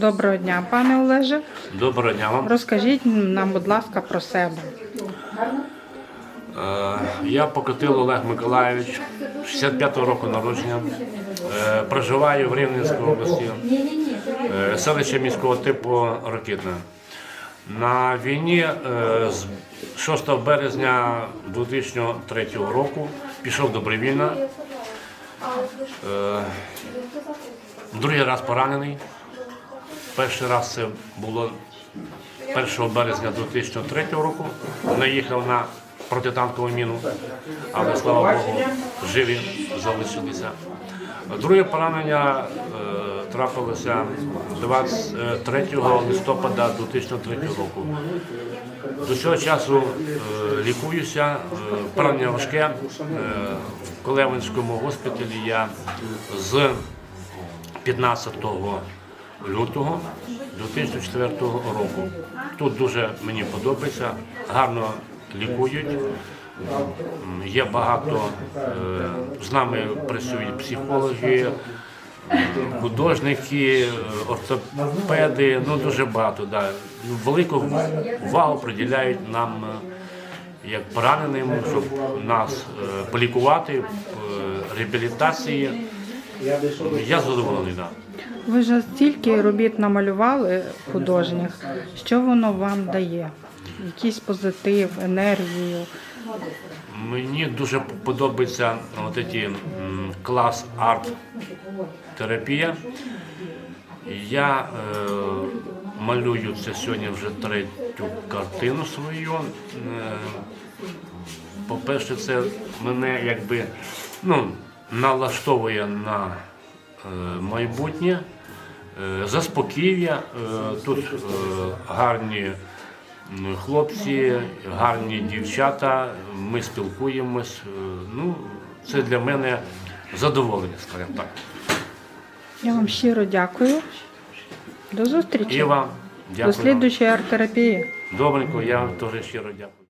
Доброго дня, пане Олеже. Доброго дня вам. Розкажіть нам, будь ласка, про себе. Е, Я Покотил Олег Миколайович, 65-го року народження. Е, Проживаю в Рівненській області, Е, селище міського типу Ракитне. На війні з 6 березня 2003 року пішов добровільно. Другий раз поранений. Перший раз це було 1 березня 2003 року. Наїхав на протитанкову міну, але слава Богу, живі залишилися. Друге поранення е, трапилося 23 листопада 2003 року. До цього часу е, лікуюся, е, поранення важке. Е, в Колевинському госпіталі я з 15 лютого 2004 року. Тут дуже мені подобається, гарно лікують. Є багато, е, з нами працюють психологи, художники, е, ортопеди, ну дуже багато. Да. Велику увагу приділяють нам е, як пораненим, щоб нас е, полікувати, е, реабілітації. Я задоволений. Да. Ви ж стільки робіт намалювали художніх. Що воно вам дає? Якийсь позитив, енергію? Мені дуже подобається от ці, клас арт терапія. Я е, малюю це сьогодні вже третю картину свою. Е, по-перше, це мене якби ну, налаштовує на е, майбутнє, е. Е, тут е, гарні хлопці, гарні дівчата, ми спілкуємось. Ну, це для мене задоволення, скажімо так. Я вам щиро дякую. До І зустрічі. вам До дякую. вам. слідуючої арт-терапії. Добренько, я вам теж щиро дякую.